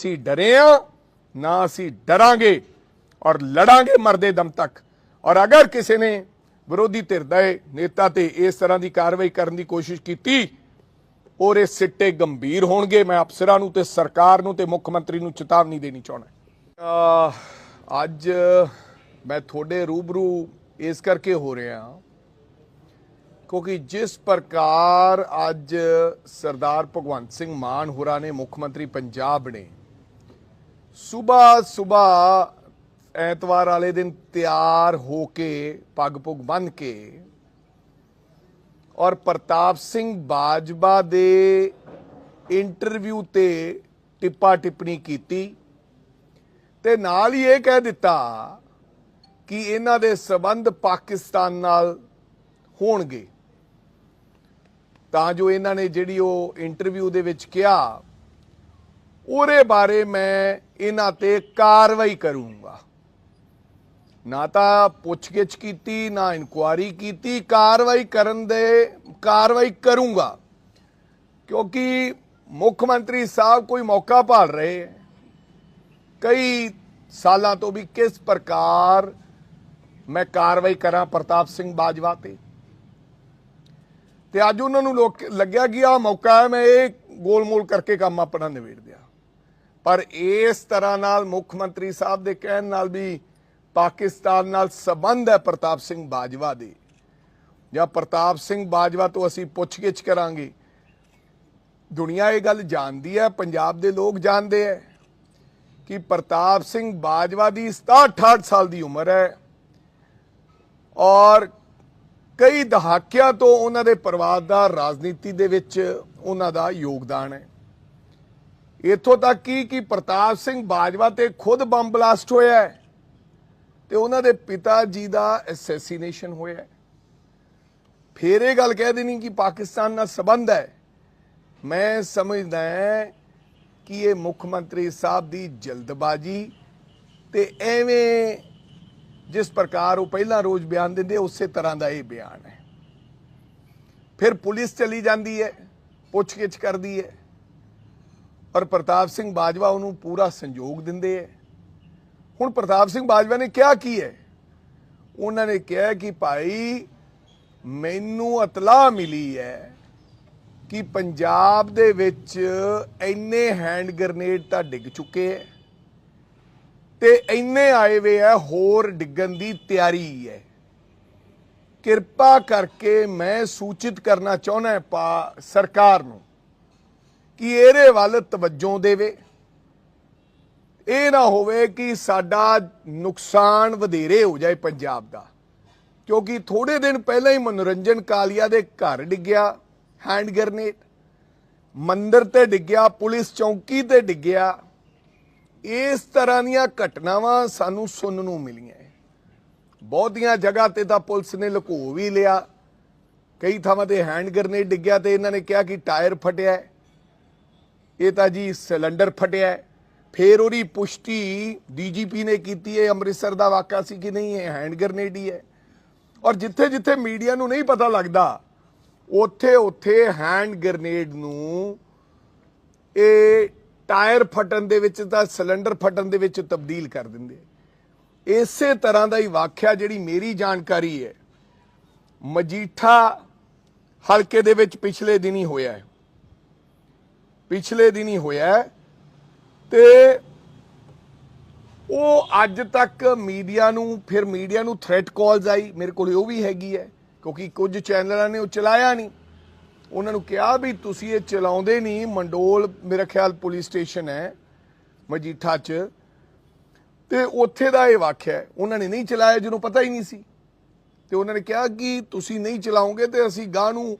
ਅਸੀਂ ਡਰੇ ਆ ਨਾ ਅਸੀਂ ਡਰਾਂਗੇ ਔਰ ਲੜਾਂਗੇ ਮਰਦੇ ਦਮ ਤੱਕ। ਔਰ ਅਗਰ ਕਿਸੇ ਨੇ ਵਿਰੋਧੀ ਧਿਰ ਦੇ ਨੇਤਾ ਤੇ ਇਸ ਤਰ੍ਹਾਂ ਦੀ ਕਾਰਵਾਈ ਕਰਨ ਦੀ ਕੋਸ਼ਿਸ਼ ਕੀਤੀ ਔਰ ਇਹ ਸਿੱਟੇ ਗੰਭੀਰ ਹੋਣਗੇ। ਮੈਂ ਅਫਸਰਾਂ ਨੂੰ ਤੇ ਸਰਕਾਰ ਨੂੰ ਤੇ ਮੁੱਖ ਮੰਤਰੀ ਨੂੰ ਚੇਤਾਵਨੀ ਦੇਣੀ ਚਾਹੁੰਦਾ ਅੱਜ ਮੈਂ ਤੁਹਾਡੇ ਰੂਬਰੂ ਇਸ ਕਰਕੇ ਹੋ ਰਿਹਾ ਕਿਉਂਕਿ ਜਿਸ ਪ੍ਰਕਾਰ ਅੱਜ ਸਰਦਾਰ ਭਗਵੰਤ ਸਿੰਘ ਮਾਨ ਹੋਰਾਂ ਨੇ ਮੁੱਖ ਮੰਤਰੀ ਪੰਜਾਬ ਨੇ ਸਵੇਰ ਸਵੇਰ ਐਤਵਾਰ ਵਾਲੇ ਦਿਨ ਤਿਆਰ ਹੋ ਕੇ, ਪੱਗ ਪੁੱਗ ਬੰਨ ਕੇ ਔਰ ਪ੍ਰਤਾਪ ਸਿੰਘ ਬਾਜਵਾ ਦੇ ਇੰਟਰਵਿਊ ਤੇ ਟਿੱਪਾ ਟਿੱਪਣੀ ਕੀਤੀ ਤੇ ਨਾਲ ਹੀ ਇਹ ਕਹਿ ਦਿੱਤਾ ਕਿ ਇਹਨਾਂ ਦੇ ਸਬੰਧ ਪਾਕਿਸਤਾਨ ਨਾਲ ਹੋਣਗੇ। ਤਾਂ ਜੋ ਇਹਨਾਂ ਨੇ ਜਿਹੜੀ ਉਹ ਇੰਟਰਵਿਊ ਦੇ ਵਿੱਚ ਕਿਹਾ ਉਹਦੇ ਬਾਰੇ ਮੈਂ ਇਹਨਾਂ ਤੇ ਕਾਰਵਾਈ ਕਰੂੰਗਾ। ਨਾ ਤਾਂ ਪੁੱਛਗਿੱਛ ਕੀਤੀ, ਨਾ ਇਨਕੁਆਰੀ ਕੀਤੀ, ਕਾਰਵਾਈ ਕਰਨ ਦੇ, ਕਾਰਵਾਈ ਕਰੂੰਗਾ। ਕਿਉਂਕਿ ਮੁੱਖ ਮੰਤਰੀ ਸਾਹਿਬ ਕੋਈ ਮੌਕਾ ਭਾਲ ਰਹੇ ਹੈ। ਕਈ ਸਾਲਾਂ ਤੋਂ ਵੀ ਕਿਸ ਪ੍ਰਕਾਰ ਮੈਂ ਕਾਰਵਾਈ ਕਰਾਂ ਪ੍ਰਤਾਪ ਸਿੰਘ ਬਾਜਵਾ ਤੇ। ਤੇ ਅੱਜ ਉਹਨਾਂ ਨੂੰ ਲੋਕ ਲੱਗਿਆ ਕਿ ਆ ਮੌਕਾ ਹੈ, ਮੈਂ ਇਹ ਗੋਲਮੋਲ ਕਰਕੇ ਕੰਮ ਆਪਣਾ ਨਿਬੇੜ ਦਿਆ। ਪਰ ਇਸ ਤਰ੍ਹਾਂ ਨਾਲ ਮੁੱਖ ਮੰਤਰੀ ਸਾਹਿਬ ਦੇ ਕਹਿਣ ਨਾਲ ਵੀ ਪਾਕਿਸਤਾਨ ਨਾਲ ਸਬੰਧ ਹੈ ਪ੍ਰਤਾਪ ਸਿੰਘ ਬਾਜਵਾ ਦੇ। ਜਾਂ ਪ੍ਰਤਾਪ ਸਿੰਘ ਬਾਜਵਾ ਤੋਂ ਅਸੀਂ ਪੁੱਛਗਿੱਛ ਕਰਾਂਗੇ। ਦੁਨੀਆ ਇਹ ਗੱਲ ਜਾਣਦੀ ਹੈ, ਪੰਜਾਬ ਦੇ ਲੋਕ ਜਾਣਦੇ ਹੈ ਕਿ ਪ੍ਰਤਾਪ ਸਿੰਘ ਬਾਜਵਾ ਦੀ 67 ਸਾਲ ਦੀ ਉਮਰ ਹੈ ਔਰ ਕਈ ਦਹਾਕਿਆਂ ਤੋਂ ਉਹਨਾਂ ਦੇ ਪਰਿਵਾਰ ਦਾ ਰਾਜਨੀਤੀ ਦੇ ਵਿੱਚ ਉਹਨਾਂ ਦਾ ਯੋਗਦਾਨ ਹੈ। ਇੱਥੋਂ ਤੱਕ ਕੀ ਕਿ ਪ੍ਰਤਾਪ ਸਿੰਘ ਬਾਜਵਾ ਤੇ ਖੁਦ ਬੰਬ ਬਲਾਸਟ ਹੋਇਆ ਹੈ ਤੇ ਉਹਨਾਂ ਦੇ ਪਿਤਾ ਜੀ ਦਾ ਅਸੈਸੀਨੇਸ਼ਨ ਹੋਇਆ ਹੈ। ਫੇਰ ਇਹ ਗੱਲ ਕਹਿ ਦੇਣੀ ਕਿ ਪਾਕਿਸਤਾਨ ਨਾਲ ਸੰਬੰਧ ਹੈ। ਮੈਂ ਸਮਝਦਾ ਕਿ ਇਹ ਮੁੱਖ ਮੰਤਰੀ ਸਾਹਿਬ ਦੀ ਜਲਦਬਾਜ਼ੀ ਤੇ ਐਵੇਂ ਜਿਸ ਪ੍ਰਕਾਰ ਉਹ ਪਹਿਲਾਂ ਰੋਜ਼ ਬਿਆਨ ਦਿੰਦੇ, ਉਸੇ ਤਰ੍ਹਾਂ ਦਾ ਇਹ ਬਿਆਨ ਹੈ। ਫਿਰ ਪੁਲਿਸ ਚਲੀ ਜਾਂਦੀ ਹੈ, ਪੁੱਛਗਿੱਛ ਕਰਦੀ ਹੈ। ਔਰ ਪ੍ਰਤਾਪ ਸਿੰਘ ਬਾਜਵਾ ਉਹਨੂੰ ਪੂਰਾ ਸੰਯੋਗ ਦਿੰਦੇ ਹੈ ਹੁਣ ਪ੍ਰਤਾਪ ਸਿੰਘ ਬਾਜਵਾ ਨੇ ਕਿਹਾ ਕੀ ਹੈ ਉਹਨਾਂ ਨੇ ਕਿਹਾ ਕਿ ਭਾਈ, ਮੈਨੂੰ ਇਤਲਾਹ ਮਿਲੀ ਹੈ ਕਿ ਪੰਜਾਬ ਦੇ ਵਿੱਚ ਇੰਨੇ ਹੈਂਡ ਗ੍ਰਨੇਡ ਤਾਂ ਡਿੱਗ ਚੁੱਕੇ ਹੈ ਤੇ ਇੰਨੇ ਆਏ ਵੇ ਹੈ ਹੋਰ ਡਿੱਗਣ ਦੀ ਤਿਆਰੀ ਹੈ ਕਿਰਪਾ ਕਰਕੇ ਮੈਂ ਸੂਚਿਤ ਕਰਨਾ ਚਾਹੁੰਦਾ ਪਾ ਸਰਕਾਰ ਨੂੰ ਕਿ ਇਹਦੇ ਵੱਲ ਤਵੱਜੋ ਦੇਵੇ। ਇਹ ਨਾ ਹੋਵੇ ਕਿ ਸਾਡਾ ਨੁਕਸਾਨ ਵਧੇਰੇ ਹੋ ਜਾਏ ਪੰਜਾਬ ਦਾ। ਕਿਉਂਕਿ ਥੋੜੇ ਦਿਨ ਪਹਿਲਾਂ ਹੀ ਮਨੋਰੰਜਨ ਕਾਲੀਆ ਦੇ ਘਰ ਡਿੱਗਿਆ, ਹੈਂਡ ਗ੍ਰਨੇਡ। ਮੰਦਰ ਤੇ ਡਿੱਗਿਆ, ਪੁਲਿਸ ਚੌਂਕੀ ਤੇ ਡਿੱਗਿਆ। ਇਸ ਤਰ੍ਹਾਂ ਦੀਆਂ ਘਟਨਾਵਾਂ ਸਾਨੂੰ ਸੁਣਨ ਨੂੰ ਮਿਲੀਆਂ। ਬਹੁਤੀਆਂ ਜਗ੍ਹਾ ਤੇ ਤਾਂ ਪੁਲਿਸ ਨੇ ਲੁਕੋ ਵੀ ਲਿਆ। ਕਈ ਥਾਵਾਂ ਤੇ ਹੈਂਡ ਗ੍ਰਨੇਡ ਡਿੱਗਿਆ ਤੇ ਇਹਨਾਂ ਨੇ ਕਿਹਾ ਕਿ ਟਾਇਰ ਫਟਿਆ। ਹੈ। ਇਹ ਤਾਂ ਜੀ ਸਿਲੰਡਰ ਫਟਿਆ ਹੈ। ਫੇਰ ਉਹਦੀ ਪੁਸ਼ਟੀ ਡੀਜੀਪੀ ਨੇ ਕੀਤੀ ਹੈ। ਅੰਮ੍ਰਿਤਸਰ ਦਾ ਵਾਕਾ ਸੀ ਕਿ ਨਹੀਂ, ਇਹ ਹੈਂਡ ਗ੍ਰਨੇਡ ਹੀ। ਹੈ ਔਰ ਜਿੱਥੇ ਜਿੱਥੇ ਮੀਡੀਆ ਨੂੰ ਨਹੀਂ ਪਤਾ ਲੱਗਦਾ, ਉੱਥੇ ਉੱਥੇ ਹੈਂਡ ਗ੍ਰਨੇਡ ਨੂੰ ਇਹ ਟਾਇਰ ਫਟਣ ਦੇ ਵਿੱਚ ਤਾਂ ਸਿਲੰਡਰ ਫਟਣ ਦੇ ਵਿੱਚ ਤਬਦੀਲ ਕਰ ਦਿੰਦੇ ਇਸੇ ਤਰ੍ਹਾਂ ਦਾ ਹੀ ਵਾਕਿਆ ਜਿਹੜੀ ਮੇਰੀ ਜਾਣਕਾਰੀ ਹੈ, ਮਜੀਠਾ ਹਲਕੇ ਦੇ ਵਿੱਚ ਪਿਛਲੇ ਦਿਨੀ ਹੋਇਆ ਹੈ। ਪਿਛਲੇ ਦਿਨੀ ਹੋਇਆ ਹੈ ਤੇ ਉਹ ਅੱਜ ਤੱਕ ਮੀਡੀਆ ਨੂੰ, ਫਿਰ ਮੀਡੀਆ ਨੂੰ ਥ੍ਰੈਟ ਕਾਲਸ ਆਈ। ਮੇਰੇ ਕੋਲ ਉਹ ਵੀ ਹੈਗੀ ਹੈ, ਕਿਉਂਕਿ ਕੁਝ ਚੈਨਲਾਂ ਨੇ ਉਹ ਚਲਾਇਆ ਨਹੀਂ। ਉਹਨਾਂ ਨੂੰ ਕਿਹਾ ਵੀ ਤੁਸੀਂ ਇਹ ਚਲਾਉਂਦੇ ਨਹੀਂ। ਮੰਡੋਲ ਮੇਰਾ ਖਿਆਲ ਪੁਲਿਸ ਸਟੇਸ਼ਨ ਹੈ, ਮਜੀਠਾ 'ਚ। ਤੇ ਉੱਥੇ ਦਾ ਇਹ ਵਾਕਿਆ ਹੈ, ਉਹਨਾਂ ਨੇ ਨਹੀਂ ਚਲਾਇਆ, ਜਿਹਨੂੰ ਪਤਾ ਹੀ ਨਹੀਂ ਸੀ। ਤੇ ਉਹਨਾਂ ਨੇ ਕਿਹਾ ਕਿ ਤੁਸੀਂ ਨਹੀਂ ਚਲਾਉਂਗੇ ਤੇ ਅਸੀਂ ਗਾਂ ਨੂੰ